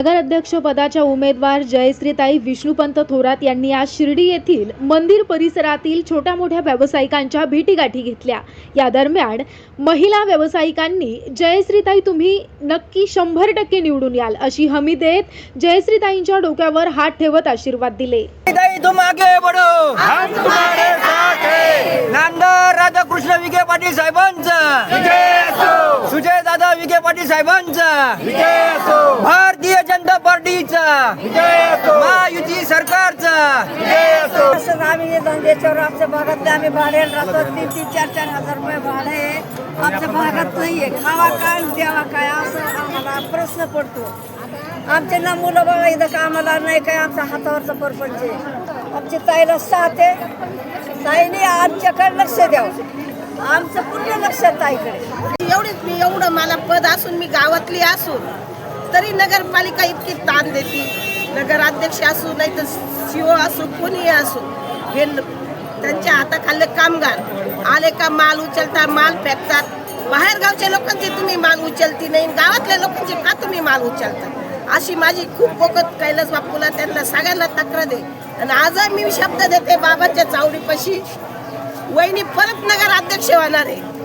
नगराध्यक्ष पदाच्या उमेदवार जयश्रीताई विष्णुपंत थोरात यांनी आज शिर्डी येथील मंदिर परिसरातील छोट्या मोठ्या व्यावसायिकांच्या भेटीगाठी घेतल्या. या दरम्यान महिला व्यावसायिकांनी जयश्रीताई तुम्ही नक्की शंभर टक्के निवडून याल अशी हमी देत जयश्रीताईंच्या डोक्यावर हात ठेवत आशीर्वाद दिले. हैं राधाकृष्ण विखे पाटील साहेबांचा. विजय असो. सुजय दादा विखे पाटील साहेबांचा. महायुती सरकारचा. विजय असो असं आम्ही धंद्याच्यावर आमच्या भागातले आम्ही भाड्याला राहतो. तीन तीन चार चार हजार रुपये भाडं आहे. आमच्या भागात नाहीये खावा काय द्यावा काय असं आम्हाला प्रश्न पडतो. आमचे ना मुलं बाळा इथं कामाला नाही काय आमच्या हातावरचा परपंच आहे. आमची ताईला साथ आहे. ताईने आमच्याकडे लक्ष द्यावं. आमचं पूर्ण लक्ष ताईकडे. एवढीच मी एवढं मला पद असून मी गावातली असून. तरी नगरपालिका इतकी ताण देते. नगराध्यक्ष असू नाही तर शिव असू कोणी असू हे त्यांच्या हाताखाल्ले कामगार आले का माल उचलता माल फेकतात. बाहेर गावच्या लोकांचे तुम्ही माल उचलती नाही गावातल्या लोकांचे का तुम्ही माल उचलता? अशी माझी खूप पोकत कैलास बापूला त्यांना सगळ्यांना तक्रार दे आणि आज मी शब्द देते बाबाच्या चावडीपाशी. वहिनी परत नगर अध्यक्ष होणार आहे.